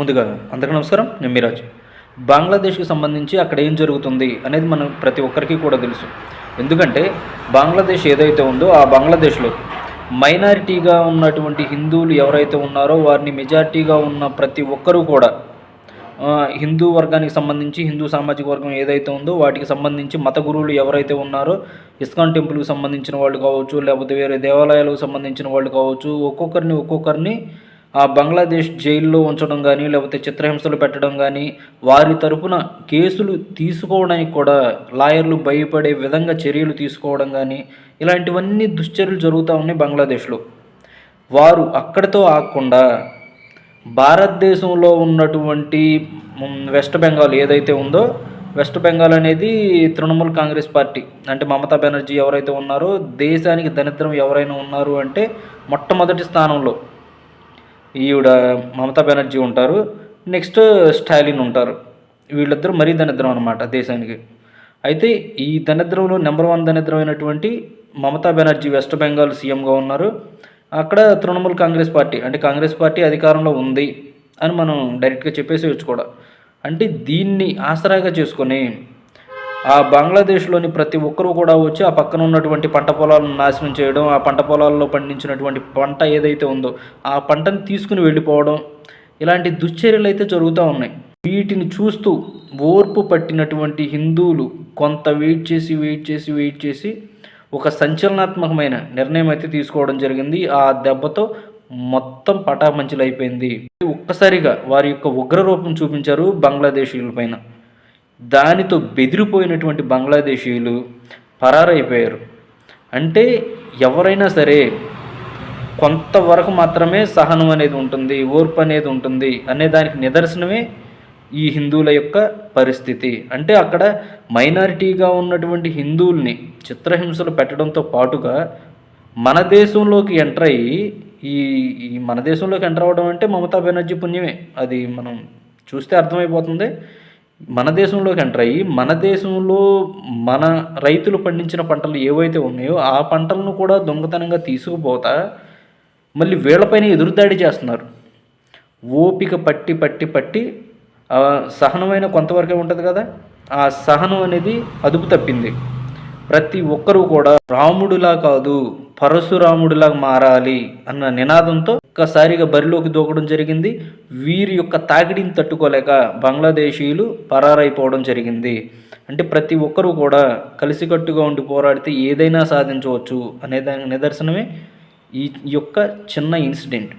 ముందుగా అందరికీ నమస్కారం నేను మిరాజ్. బంగ్లాదేశ్కి సంబంధించి అక్కడ ఏం జరుగుతుంది అనేది మనం ప్రతి ఒక్కరికి కూడా తెలుసు. ఎందుకంటే బంగ్లాదేశ్ ఏదైతే ఉందో ఆ బంగ్లాదేశ్లో మైనారిటీగా ఉన్నటువంటి హిందువులు ఎవరైతే ఉన్నారో వారిని మెజారిటీగా ఉన్న ప్రతి ఒక్కరూ కూడా హిందూ వర్గానికి సంబంధించి హిందూ సామాజిక వర్గం ఏదైతే ఉందో వాటికి సంబంధించి మత గురువులు ఎవరైతే ఉన్నారో ఇస్కాన్ టెంపుల్కి సంబంధించిన వాళ్ళు కావచ్చు లేకపోతే వేరే దేవాలయాలకు సంబంధించిన వాళ్ళు కావచ్చు ఒక్కొక్కరిని ఒక్కొక్కరిని ఆ బంగ్లాదేశ్ జైల్లో ఉంచడం కానీ లేకపోతే చిత్రహింసలు పెట్టడం కానీ వారి తరపున కేసులు తీసుకోవడానికి కూడా లాయర్లు భయపడే విధంగా చర్యలు తీసుకోవడం కానీ ఇలాంటివన్నీ దుశ్చర్యలు జరుగుతూ ఉన్నాయి బంగ్లాదేశ్లో. వారు అక్కడితో ఆగకుండా భారతదేశంలో ఉన్నటువంటి వెస్ట్ బెంగాల్ ఏదైతే ఉందో వెస్ట్ బెంగాల్ అనేది తృణమూల్ కాంగ్రెస్ పార్టీ. అంటే మమతా బెనర్జీ ఎవరైతే ఉన్నారో దేశానికి దరిద్రం ఎవరైనా ఉన్నారు అంటే మొట్టమొదటి స్థానంలో ఈవిడ మమతా బెనర్జీ ఉంటారు. నెక్స్ట్ స్టాలిన్ ఉంటారు. వీళ్ళిద్దరూ మరీ దరిద్రం అనమాట దేశానికి. అయితే ఈ దరిద్రంలో నెంబర్ వన్ దరిద్రం అయినటువంటి మమతా బెనర్జీ వెస్ట్ బెంగాల్ సీఎంగా ఉన్నారు. అక్కడ తృణమూల్ కాంగ్రెస్ పార్టీ అంటే కాంగ్రెస్ పార్టీ అధికారంలో ఉంది అని మనం డైరెక్ట్గా చెప్పేసేయచ్చు కూడా. అంటే దీన్ని ఆసరాగా చేసుకొని ఆ బంగ్లాదేశ్లోని ప్రతి ఒక్కరూ కూడా వచ్చి ఆ పక్కన ఉన్నటువంటి పంట పొలాలను నాశనం చేయడం ఆ పంట పొలాల్లో పండించినటువంటి పంట ఏదైతే ఉందో ఆ పంటను తీసుకుని వెళ్ళిపోవడం ఇలాంటి దుశ్చర్యలు అయితే జరుగుతూ ఉన్నాయి. వీటిని చూస్తూ ఓర్పు పట్టినటువంటి హిందువులు కొంత వెయిట్ చేసి వెయిట్ చేసి వెయిట్ చేసి ఒక సంచలనాత్మకమైన నిర్ణయం అయితే తీసుకోవడం జరిగింది. ఆ దెబ్బతో మొత్తం పటాపంచలు అయిపోయింది ఒక్కసారిగా వారి యొక్క ఉగ్ర రూపం చూపించారు బంగ్లాదేశీయుల పైన. దానితో బెదిరిపోయినటువంటి బంగ్లాదేశీయులు పరారైపోయారు. అంటే ఎవరైనా సరే కొంతవరకు మాత్రమే సహనం అనేది ఉంటుంది ఓర్పు అనేది ఉంటుంది అనే దానికి నిదర్శనమే ఈ హిందువుల యొక్క పరిస్థితి. అంటే అక్కడ మైనారిటీగా ఉన్నటువంటి హిందువుల్ని చిత్రహింసలు పెట్టడంతో పాటుగా మన దేశంలోకి ఎంటర్ అయ్యి ఈ ఈ మన దేశంలోకి ఎంటర్ అవ్వడం అంటే మమతా బెనర్జీ పుణ్యమే. అది మనం చూస్తే అర్థమైపోతుంది. మన దేశంలోకి ఎంటర్ అయ్యి మన దేశంలో మన రైతులు పండించిన పంటలు ఏవైతే ఉన్నాయో ఆ పంటలను కూడా దొంగతనంగా తీసుకుపోతా మళ్ళీ వీళ్ళపైన ఎదురుదాడి చేస్తున్నారు. ఓపిక పట్టి పట్టి పట్టి ఆ సహనమైన కొంతవరకే ఉంటుంది కదా ఆ సహనం అనేది అదుపు తప్పింది. ప్రతి ఒక్కరూ కూడా రాముడిలా కాదు పరశురాముడిలా మారాలి అన్న నినాదంతో ఒక్కసారిగా బరిలోకి దూకడం జరిగింది. వీరి యొక్క తాకిడిని తట్టుకోలేక బంగ్లాదేశీయులు పరారైపోవడం జరిగింది. అంటే ప్రతి ఒక్కరూ కూడా కలిసికట్టుగా ఉండి పోరాడితే ఏదైనా సాధించవచ్చు అనే దాని నిదర్శనమే ఈ యొక్క చిన్న ఇన్సిడెంట్.